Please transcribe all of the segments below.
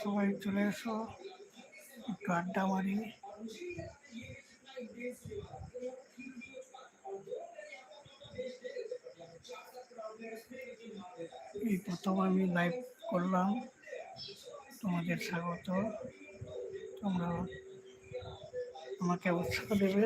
সবাই চলে এসো একটু আড্ডা মারি। এই প্রথম আমি লাইভ করলাম, তোমাদের স্বাগত। তোমরা আমাকে উৎসাহ দেবে।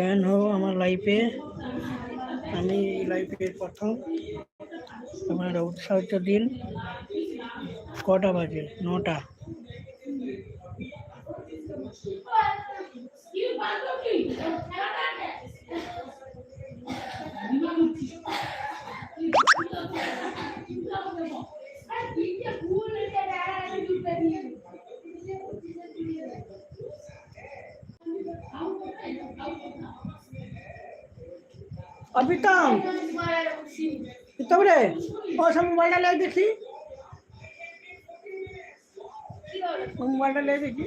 জয়েন হো আমার লাইফে আমি এই লাইফে প্রথম। আমার উৎসাহিত দিন কটা বাজে? নটা। রে ও সব মোবাইলটা লে দেখি। মোবাইলটা লে দেখি।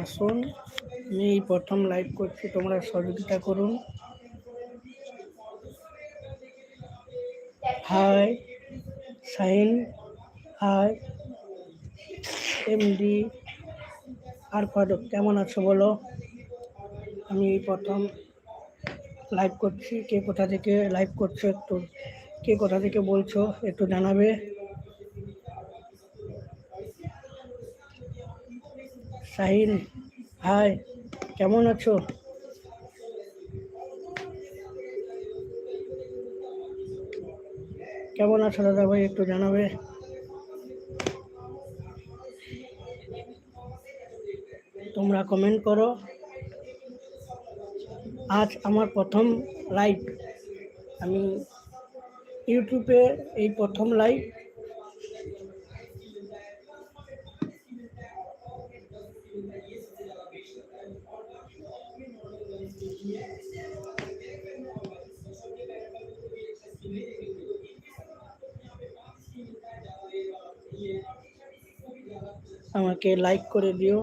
আসুন আমি এই প্রথম লাইভ করছি, তোমরা সহযোগিতা করুন। হাই সাইন হাই, এমডি, আর ফারুক কেমন আছো বলো? আমি এই প্রথম লাইভ করছি, কে কোথা থেকে লাইভ করছ একটু, কে কোথা থেকে বলছো একটু জানাবে। সাহিল হাই। কেমন আছো? কেমন আছো দাদা ভাই একটু জানাবে? তোমরা কমেন্ট করো। আজ আমার প্রথম লাইভ আমি ইউটিউবে এই প্রথম লাইভ আমাকে লাইক করে দিও।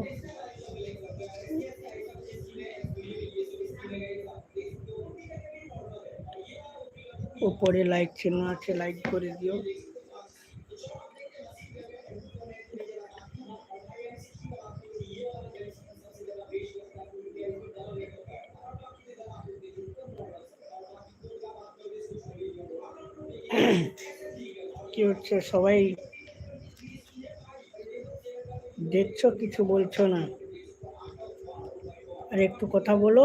উপরে লাইক চিহ্ন আছে লাইক করে দিও। কি হচ্ছে সবাই? দেখছ কিছু বলছো না। আর একটু কথা বলো।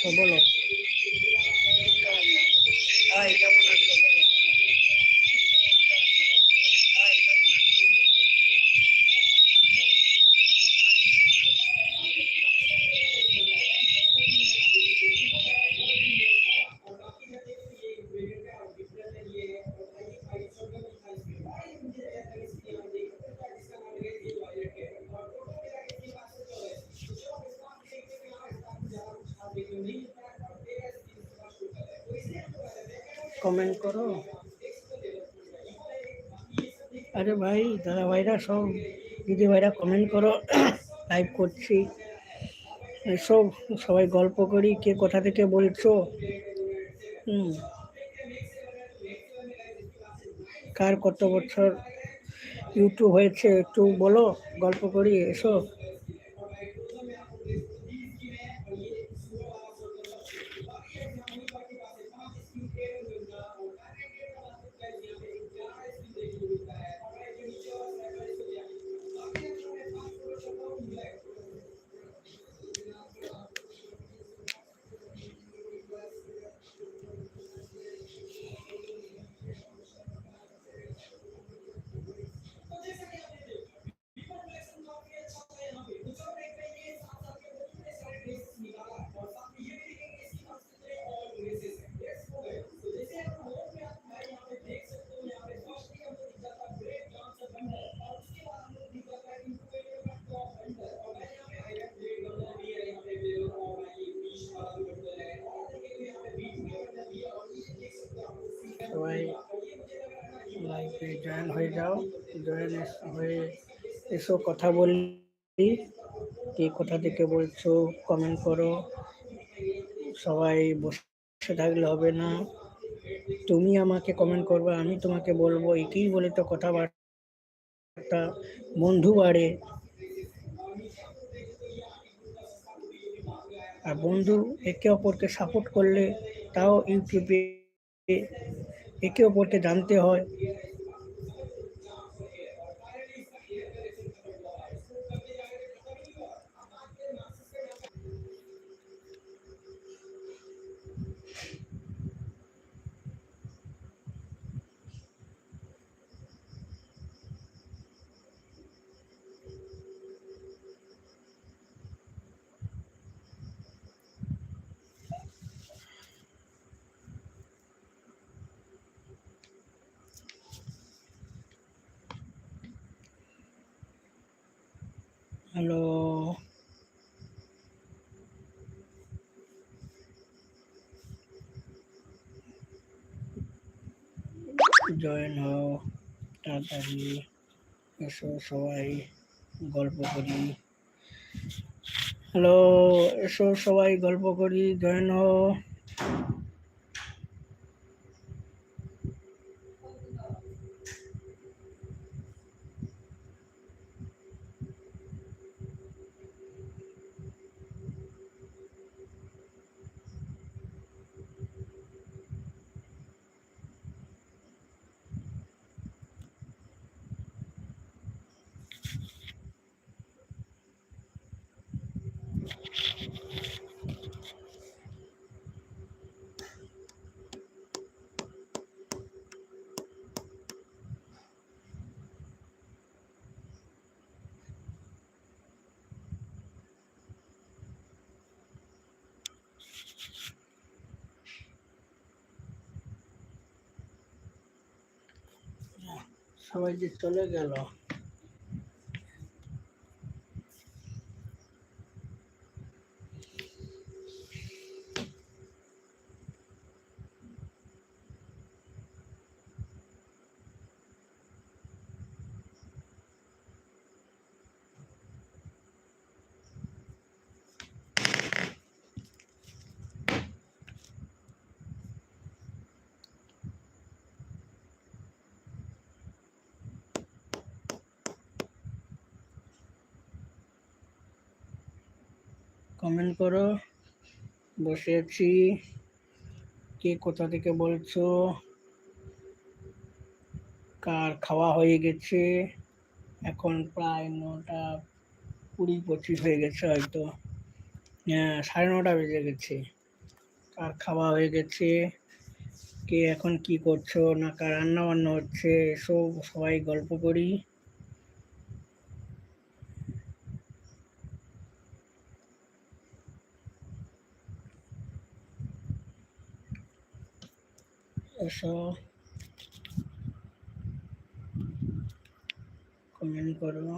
কেমন আছো বলো কমেন্ট করো? আরে ভাই দাদা ভাইরা সব দিদি ভাইরা কমেন্ট করো। লাইভ করছি। এসব সবাই গল্প করি, কে কোথা থেকে বলছো? হুম। কার কত বছর ইউটিউব হয়েছে একটু বলো, গল্প করি, এসো। হয়ে এসো, কথা বলি। কে কোথা থেকে বলছো কমেন্ট করো। সবাই বসে থাকলে হবে না। তুমি আমাকে কমেন্ট করবে, আমি তোমাকে বলব, একেই বলে তো কথাবার্তা। বন্ধু বাড়ে। আর বন্ধু একে অপরকে সাপোর্ট করলে তাও ইউটিউবে একে অপরকে জানতে হয়। হ্যালো জয়েন হও, তাড়াতাড়ি এসো, সবাই গল্প করি। হ্যালো এসো, সবাই গল্প করি জয়েন হও। সবাই যে চলে গেল। কমেন্ট করো। বসে আছি। কে কোথা থেকে বলছো? কার খাওয়া হয়ে গেছে? এখন প্রায় নটা কুড়ি পঁচিশ হয়ে গেছে হয়তো। হ্যাঁ সাড়ে নটা বেজে গেছে। আর খাওয়া হয়ে গেছে? কে এখন কি করছ? না কার রান্না বান্না হচ্ছে? এসব সবাই গল্প করি এসো কমেন্ট করো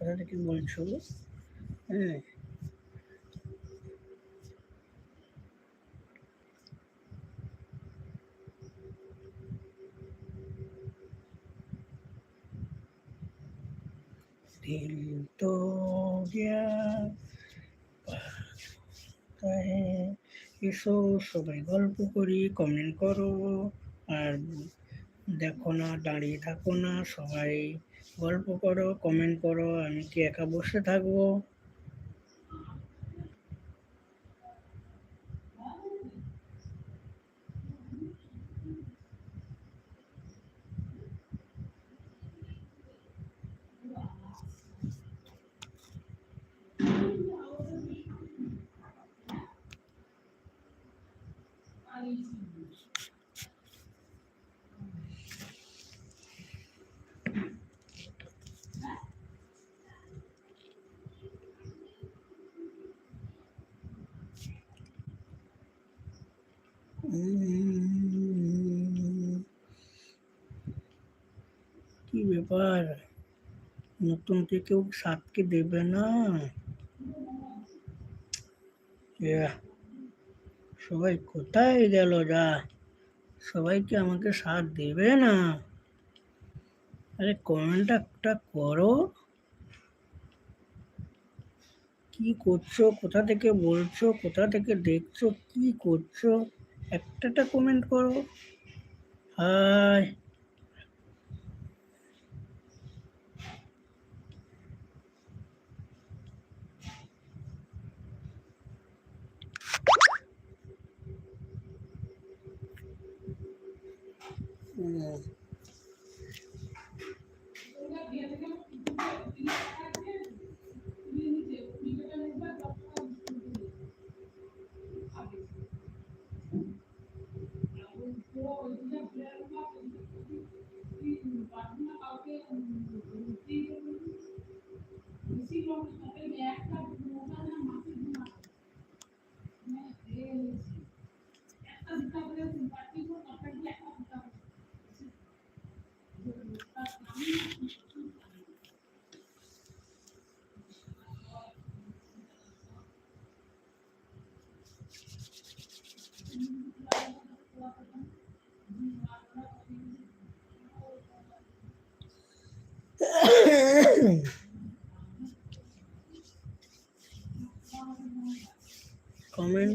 কথাটা কি বলছো হ্যাঁ এসো, সবাই গল্প করি কমেন্ট করো, আর দেখো না, দাঁড়িয়ে থাকো না, সবাই গল্প করো কমেন্ট করো, আমি কি একা বসে থাকব? কে কেউ সাতকে দেবে না? সবাই কোথায় গেল যা সবাই কি আমাকে সাথ দেবে না? আরে কমেন্টটা করো। কি করছ? কোথা থেকে বলছো? কোথা থেকে দেখছ? কি করছ? একটাটা কমেন্ট করো। হাই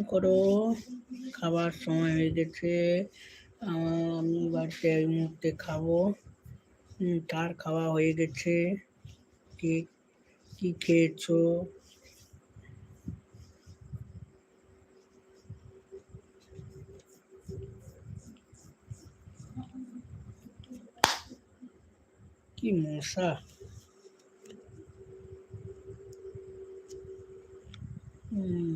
করো। খাবার সময় হয়ে গেছে। আমি বাড়িতে এই মুহূর্তে খাব। তার খাওয়া হয়ে গেছে। কি কি খেয়েছো? কি মশা? হুম।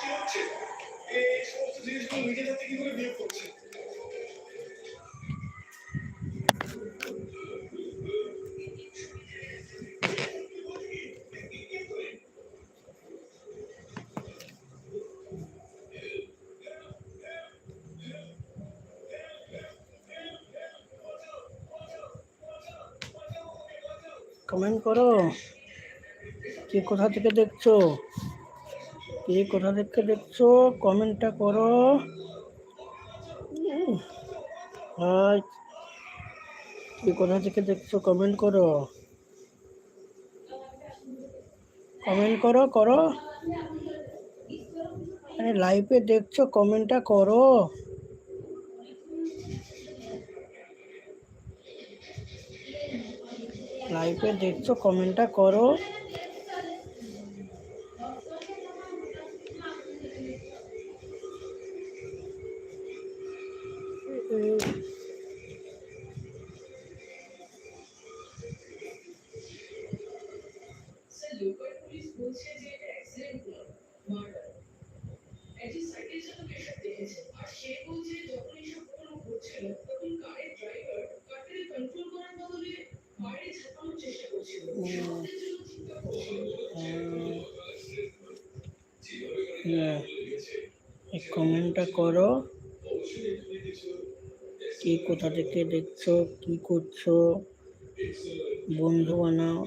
কি হচ্ছে? এই সমস্ত জিনিসগুলো নিজে হাতে কি করে বিয়োগ করছে? কমেন্ট করো। কে কোথা থেকে দেখছ? কে কোথা থেকে দেখছ? কমেন্টটা করো। হাই। কে কোথা থেকে দেখছ? কমেন্ট করো। কমেন্ট করো করো। আরে লাইভে দেখছ? কমেন্টটা করো। লাইভে দেখছ? কমেন্টটা করো। করো। কে কোথা থেকে দেখছ, কি করছ, বন্ধু বানাও।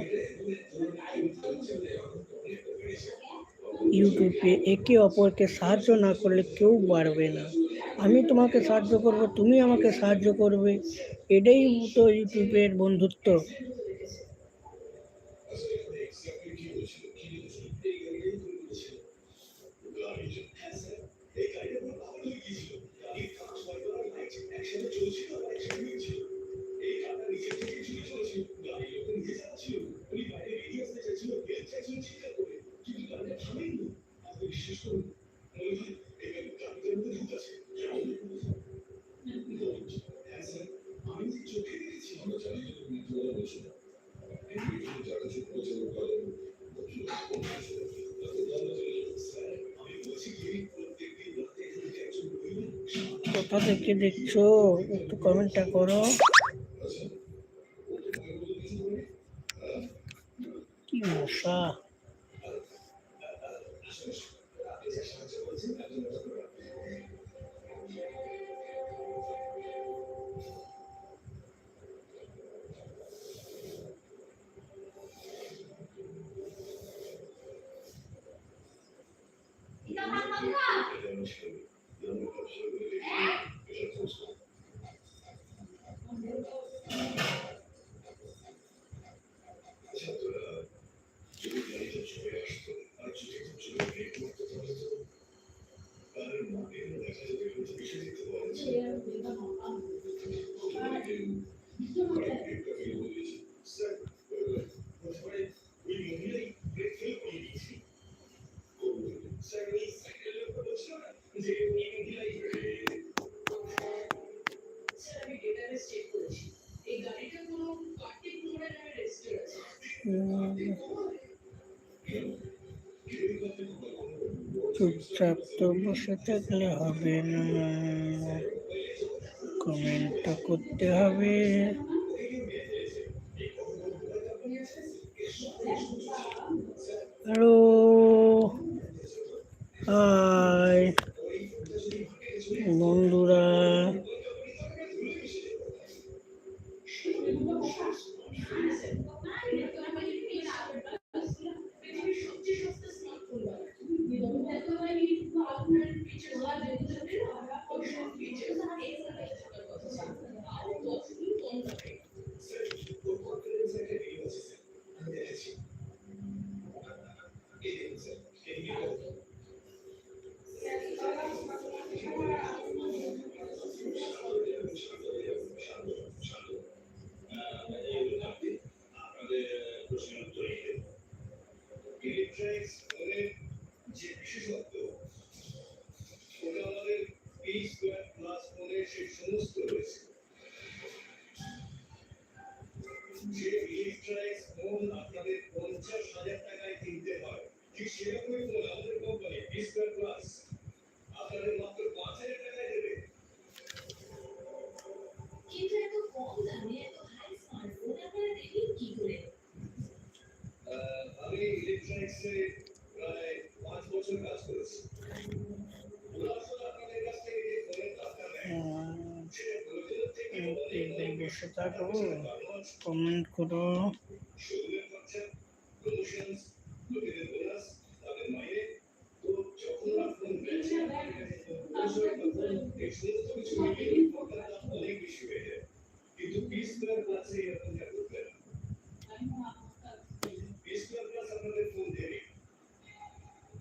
ইউটিউবে একে অপরকে সাহায্য না করলে কেউ বাড়বে না। আমি তোমাকে সাহায্য করব, তুমি আমাকে সাহায্য করবে। এটাই তো ইউটিউবের বন্ধুত্ব। কোথা থেকে দেখছ? একটু কমেন্টটা করো। চুপচাপ তো বসে থাকলে হবে না। কমেন্টটা করতে হবে। Hello hi. বন্ধুরা চেষ্টা কমেন্ট করো।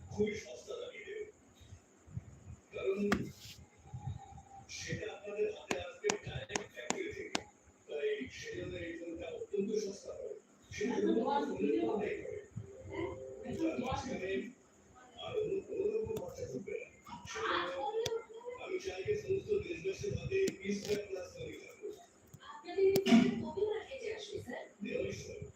খুবই সস্তা কারণ কিন্তু সস্তা হবে আর অন্য কোনো খরচা থাকবে আমি চাই যে সমস্ত বিজনেসের হাতে বিশ লাখ প্লাস করে থাকব আপনাদের কত টাকা আসবে স্যার দেড়শো